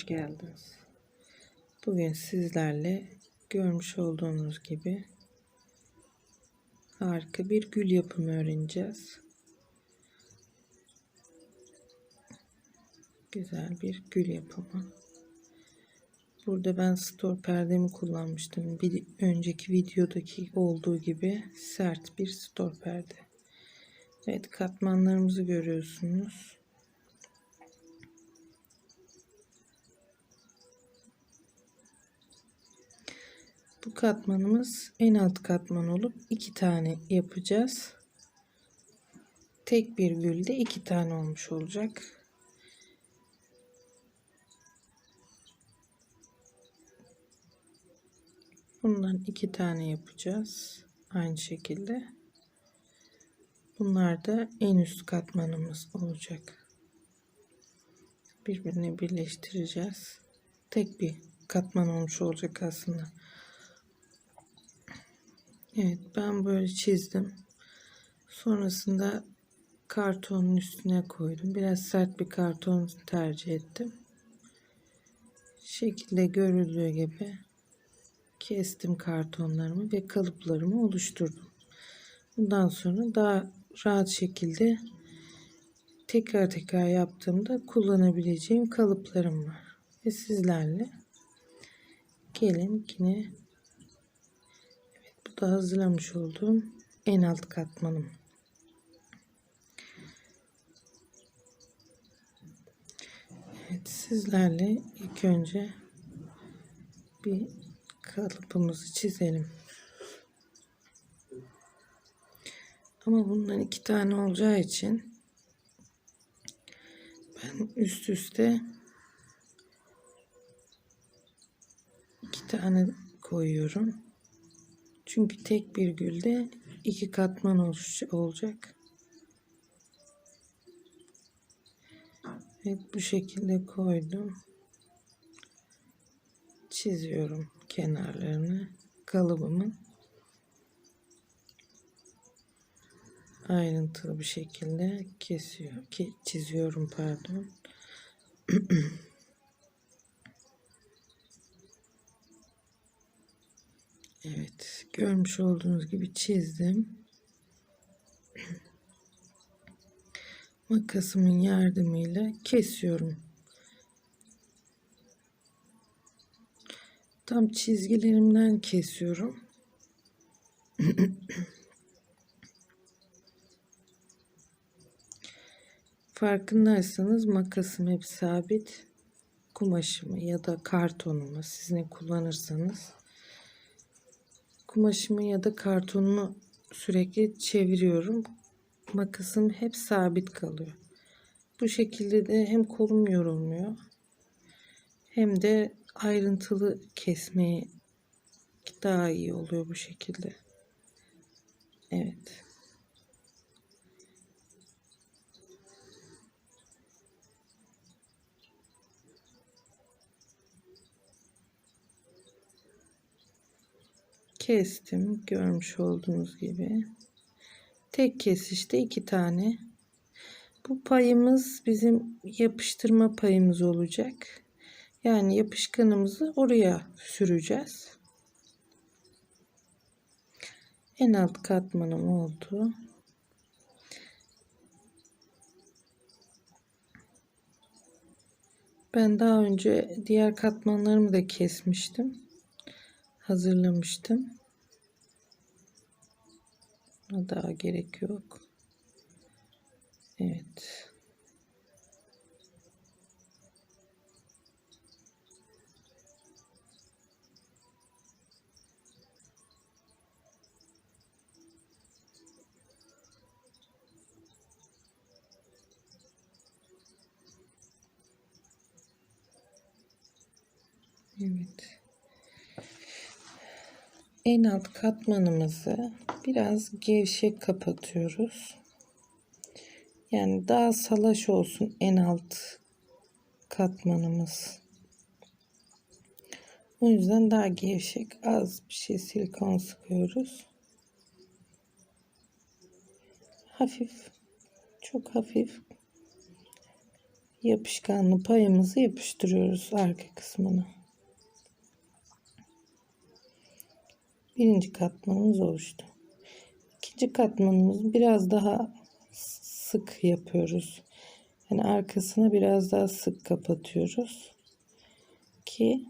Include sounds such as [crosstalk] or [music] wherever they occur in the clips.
hoş geldiniz. Bugün sizlerle görmüş olduğunuz gibi harika bir gül yapımı öğreneceğiz. Güzel bir gül yapımı. Burada ben stor perdemi kullanmıştım. Bir önceki videodaki olduğu gibi sert bir stor perde. Evet katmanlarımızı görüyorsunuz. Bu katmanımız en alt katman olup iki tane yapacağız. Tek bir gülde iki tane olmuş olacak. Bundan iki tane yapacağız. Aynı şekilde. Bunlar da en üst katmanımız olacak. Birbirine birleştireceğiz. Tek bir katman olmuş olacak aslında. Evet ben böyle çizdim. Sonrasında kartonun üstüne koydum. Biraz sert bir karton tercih ettim. Şekilde görüldüğü gibi kestim kartonlarımı ve kalıplarımı oluşturdum. Bundan sonra daha rahat şekilde tekrar tekrar yaptığımda kullanabileceğim kalıplarım var. Ve sizlerle gelin yine da hazırlamış olduğum en alt katmanım. Evet sizlerle ilk önce bir kalıbımızı çizelim. Ama bundan iki tane olacağı için ben üst üste iki tane koyuyorum. Çünkü tek bir gülde iki katman olacak. Evet bu şekilde koydum. Çiziyorum kenarlarını kalıbımın ayrıntılı bir şekilde kesiyor ki çiziyorum pardon. [clears throat] evet görmüş olduğunuz gibi çizdim. [clears throat] Makasımın yardımıyla kesiyorum. Tam çizgilerimden kesiyorum. [clears throat] Farkındaysanız makasım hep sabit. Kumaşımı ya da kartonumu siz ne kullanırsanız kumaşımı ya da kartonumu sürekli çeviriyorum. Makasım hep sabit kalıyor. Bu şekilde de hem kolum yorulmuyor hem de ayrıntılı kesmeye daha iyi oluyor bu şekilde. Evet. Kestim. Görmüş olduğunuz gibi. Tek kesişte iki tane. Bu payımız bizim yapıştırma payımız olacak. Yani yapışkanımızı oraya süreceğiz. En alt katmanım oldu. Ben daha önce diğer katmanlarımı da kesmiştim. Hazırlamıştım. Daha gerek yok. Evet. Evet en alt katmanımızı biraz gevşek kapatıyoruz. Yani daha salaş olsun en alt katmanımız. O yüzden daha gevşek az bir şey silikon sıkıyoruz. Hafif çok hafif yapışkanlı payımızı yapıştırıyoruz arka kısmına. Birinci katmanımız oluştu. İkinci katmanımız biraz daha sık yapıyoruz. Yani arkasına biraz daha sık kapatıyoruz. Ki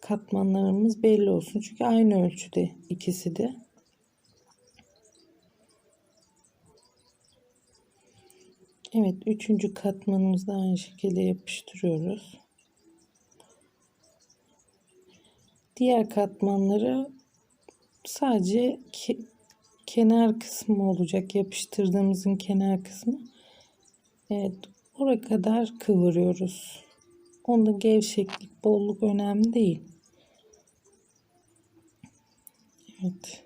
katmanlarımız belli olsun. Çünkü aynı ölçüde ikisi de. Evet, üçüncü katmanımızda aynı şekilde yapıştırıyoruz. Diğer katmanları sadece kenar kısmı olacak. Yapıştırdığımızın kenar kısmı. Evet, oraya kadar kıvırıyoruz. Onda gevşeklik, bolluk önemli değil. Evet.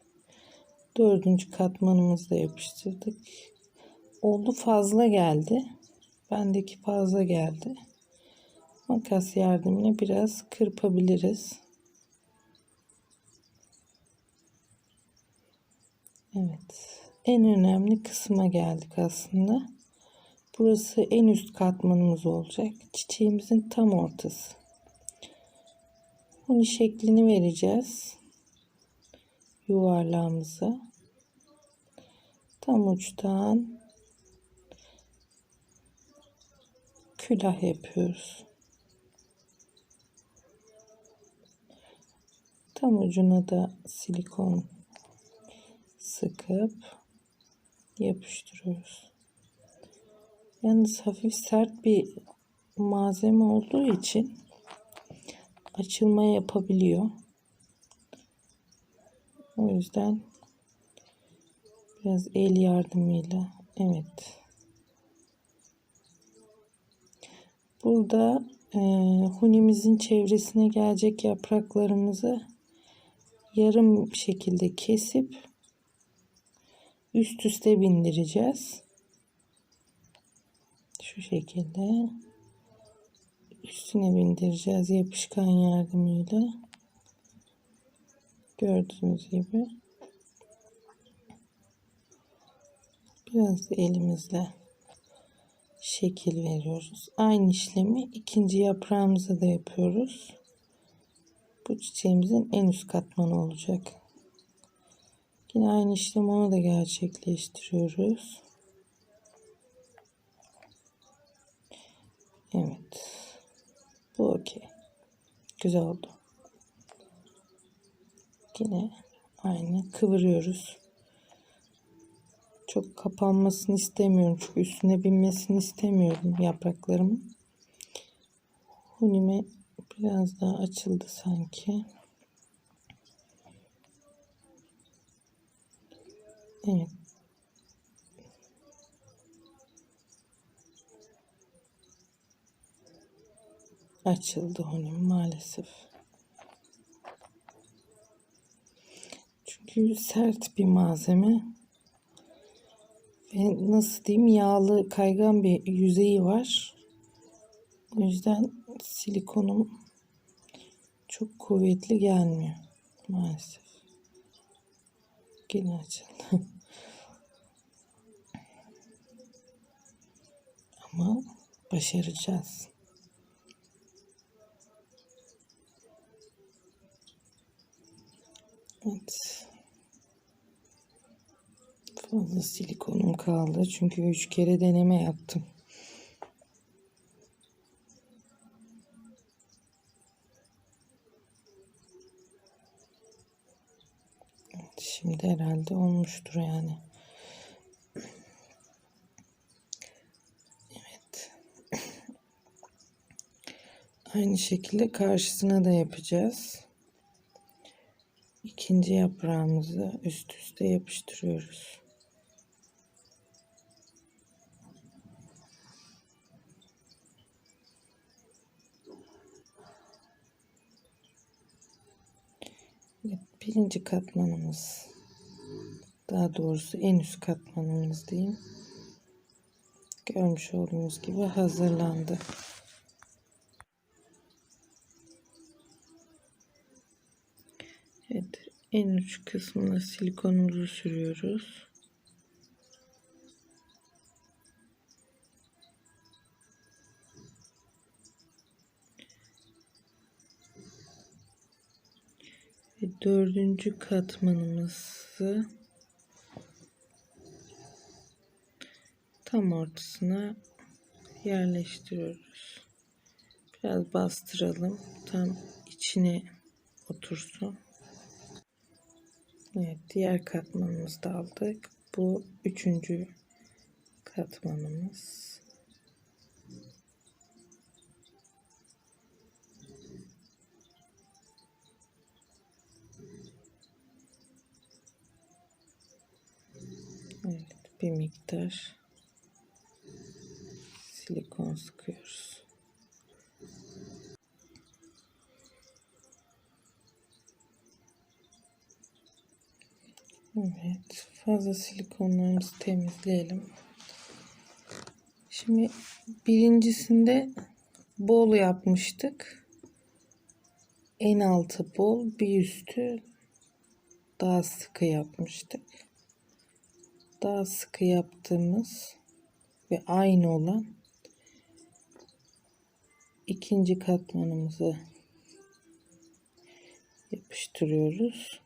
Dördüncü katmanımızı da yapıştırdık. Oldu fazla geldi. Bendeki fazla geldi. Makas yardımıyla biraz kırpabiliriz. Evet. En önemli kısma geldik aslında. Burası en üst katmanımız olacak. Çiçeğimizin tam ortası. Bunun şeklini vereceğiz. Yuvarlağımıza. Tam uçtan külah yapıyoruz. Tam ucuna da silikon sıkıp yapıştırıyoruz. Yalnız hafif sert bir malzeme olduğu için açılma yapabiliyor. O yüzden biraz el yardımıyla evet. Burada e, hunimizin çevresine gelecek yapraklarımızı yarım şekilde kesip üst üste bindireceğiz. Şu şekilde üstüne bindireceğiz yapışkan yardımıyla. Gördüğünüz gibi. Biraz da elimizle şekil veriyoruz. Aynı işlemi ikinci yaprağımıza da yapıyoruz. Bu çiçeğimizin en üst katmanı olacak. Yine aynı işlemi ona da gerçekleştiriyoruz. Evet. Bu okey. Güzel oldu. Yine aynı kıvırıyoruz. Çok kapanmasını istemiyorum. Çünkü üstüne binmesini istemiyorum yapraklarımın. Hunime biraz daha açıldı sanki. Evet. Açıldı hunim maalesef. Çünkü sert bir malzeme. Ve nasıl diyeyim yağlı kaygan bir yüzeyi var. O yüzden silikonum çok kuvvetli gelmiyor maalesef. Yine açıldı. [laughs] Ama başaracağız. Evet. Fazla silikonum kaldı. Çünkü üç kere deneme yaptım. Evet, şimdi herhalde olmuştur yani. Aynı şekilde karşısına da yapacağız. İkinci yaprağımızı üst üste yapıştırıyoruz. birinci katmanımız daha doğrusu en üst katmanımız diyeyim görmüş olduğunuz gibi hazırlandı. En uç kısmına silikonumuzu sürüyoruz. Ve dördüncü katmanımızı tam ortasına yerleştiriyoruz. Biraz bastıralım. Tam içine otursun. Evet, diğer katmanımızı da aldık. Bu üçüncü katmanımız. Evet, bir miktar silikon sıkıyoruz. Evet, fazla silikonlarımızı temizleyelim. Şimdi birincisinde bol yapmıştık. En altı bol, bir üstü daha sıkı yapmıştık. Daha sıkı yaptığımız ve aynı olan ikinci katmanımızı yapıştırıyoruz.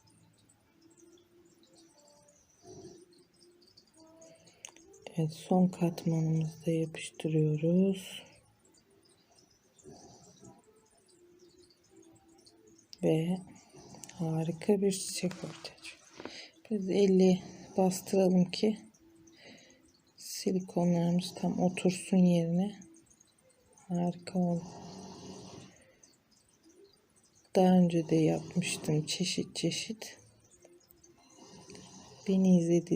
Evet, son katmanımızı da yapıştırıyoruz. Ve harika bir çiçek ortaya çıkıyor. Biz elle bastıralım ki silikonlarımız tam otursun yerine. Harika oldu. Daha önce de yapmıştım çeşit çeşit. Beni izlediğiniz